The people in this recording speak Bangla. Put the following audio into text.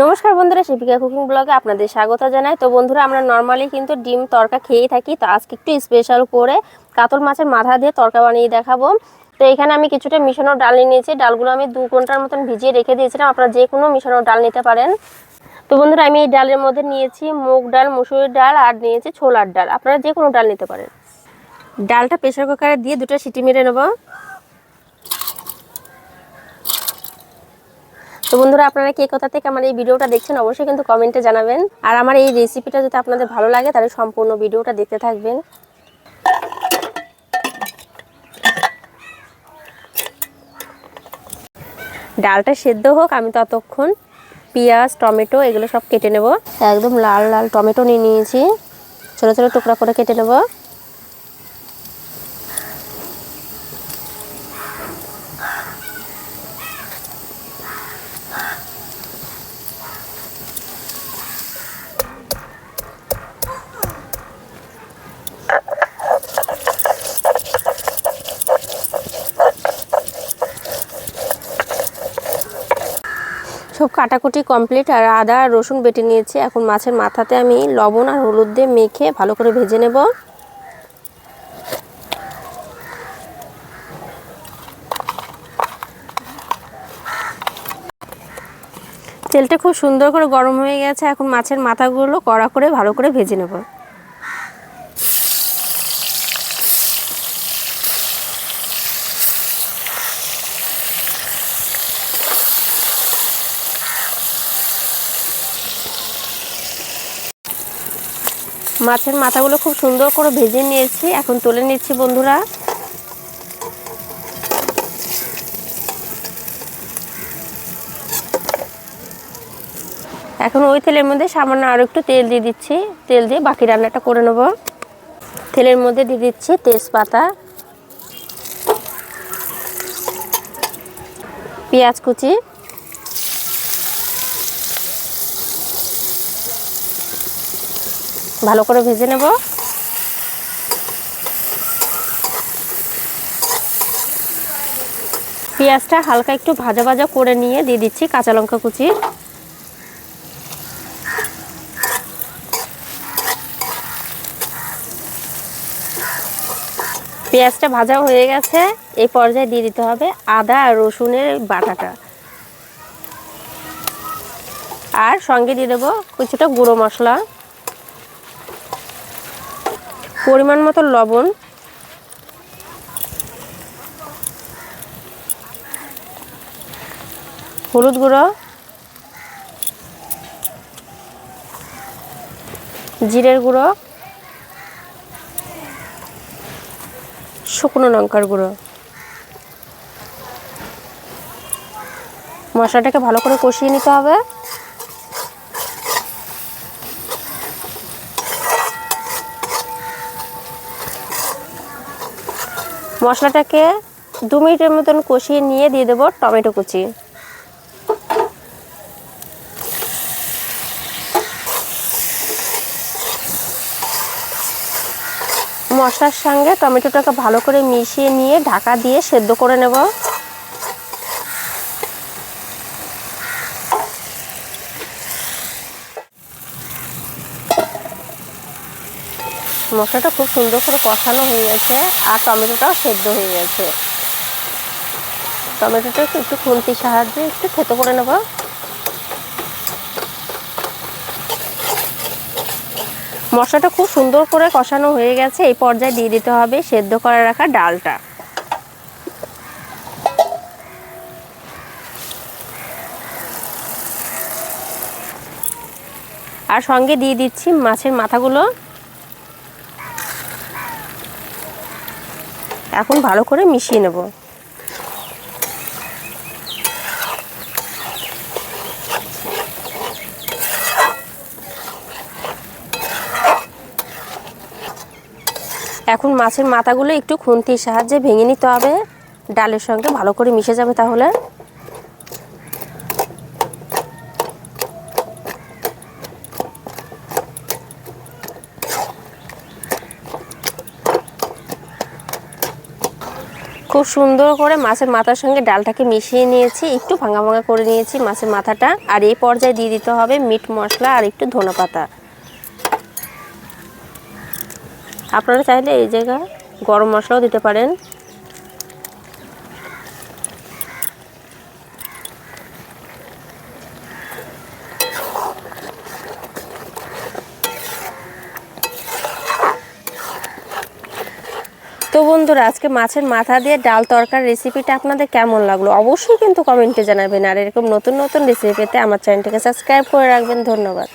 নমস্কার বন্ধুরা, শিপিকা কুকিং ব্লগে আপনাদের স্বাগত জানাই। তো বন্ধুরা, আমরা নর্মালি কিন্তু ডিম তরকা খেয়েই থাকি, তো আজকে একটু স্পেশাল করে কাতল মাছের মাথা দিয়ে তরকা বানিয়ে দেখাবো। তো এখানে আমি কিছুটা মিশানো ডাল নিয়ে নিয়েছি, ডালগুলো আমি দু ঘণ্টার মতন ভিজিয়ে রেখে দিয়েছিলাম, আপনারা যে কোনো মিশানো ডাল নিতে পারেন। তো বন্ধুরা, আমি এই ডালের মধ্যে নিয়েছি মুগ ডাল, মুসুরির ডাল আর নিয়েছি ছোলার ডাল, আপনারা যে কোনো ডাল নিতে পারেন। ডালটা প্রেশার কুকারে দিয়ে দুটো সিটি মেরে নেব। তো বন্ধুরা, আপনারা কে কোথা থেকে আমার এই ভিডিওটা দেখছেন, অবশ্যই কিন্তু কমেন্টে জানাবেন। আর আমার এই রেসিপিটা যদি আপনাদের ভালো লাগে, তাহলে সম্পূর্ণ ভিডিওটা দেখতে থাকবেন। ডালটা সেদ্ধ হোক, আমি ততক্ষণ পেঁয়াজ, টমেটো এগুলো সব কেটে নেব। একদম লাল লাল টমেটো নিয়ে নিয়েছি। ছোটো ছোটো টুকরা করে কেটে নেব। সব কাটাকুটি কমপ্লিট আর আদা আর রসুন বেটে নিয়েছি। এখন মাছের মাথাতে আমি লবণ আর হলুদ দিয়ে মেখে ভালো করে ভেজে নেব। তেলটা খুব সুন্দর করে গরম হয়ে গেছে। এখন মাছের মাথাগুলো কড়া করে ভালো করে ভেজে নেব। মাছের মাথাগুলো খুব সুন্দর করে ভেজে নিয়েছি। এখন তুলে নিচ্ছি বন্ধুরা। এখন ওই তেলের মধ্যে সামান্য আরও একটু তেল দিয়ে দিচ্ছি। তেল দিয়ে বাকি রান্নাটা করে নেব। তেলের মধ্যে দিয়ে দিচ্ছি তেজপাতা, পেঁয়াজ কুচি। ভালো করে ভেজে নেব। পেঁয়াজটা হালকা একটু ভাজা ভাজা করে নিয়ে দিয়ে দিচ্ছি কাঁচা লঙ্কা কুচি। পেঁয়াজটা ভাজা হয়ে গেছে, এই পর্যায়ে দিয়ে দিতে হবে আদা আর রসুনের বাটাটা। আর সঙ্গে দিয়ে দেবো কিছুটা গুঁড়ো মশলা। পরিমাণ মতো লবণ। হলুদ গুঁড়ো। জিরের গুঁড়ো। শুকনো লঙ্কার গুঁড়ো। মশলাটাকে ভালো করে কষিয়ে নিতে হবে। মশলাটাকে দু মিনিটের মতন কষিয়ে নিয়ে দিয়ে দেবো টমেটো কুচি। মশলার সঙ্গে টমেটোটাকে ভালো করে মিশিয়ে নিয়ে ঢাকা দিয়ে সেদ্ধ করে নেব। মশলাটা খুব সুন্দর করে কষানো হয়ে গেছে আর টমেটোটাও সেদ্ধ হয়ে গেছে। টমেটোটা একটু খুন্তির সাহায্যে একটু থেতো করে নেব। মশলাটা খুব সুন্দর করে কষানো হয়ে গেছে, এই পর্যায়ে দিয়ে দিতে হবে সেদ্ধ করে রাখা ডালটা। আর সঙ্গে দিয়ে দিচ্ছি মাছের মাথাগুলো। এখন ভালো করে মিশিয়ে নেব। এখন মাছের মাথাগুলো একটু খুন্তির সাহায্যে ভেঙে নিতে হবে। ডালের সঙ্গে ভালো করে মিশে যাবে তাহলে। খুব সুন্দর করে মাছের মাথার সঙ্গে ডালটাকে মিশিয়ে নিয়েছি। একটু ভাঙা ভাঙা করে নিয়েছি মাছের মাথাটা। আর এই পর্যায়ে দিয়ে দিতে হবে মিট মশলা আর একটু ধনে পাতা। আপনারা চাইলে এই জায়গায় গরম মশলাও দিতে পারেন। তো বন্ধুরা, আজকে মাছের মাথা দিয়ে ডাল তরকার রেসিপিটা আপনাদের কেমন লাগল অবশ্যই কিন্তু কমেন্টে জানাবেন। আর এরকম নতুন নতুন রেসিপি পেতে আমার চ্যানেলটাকে সাবস্ক্রাইব করে রাখবেন। ধন্যবাদ।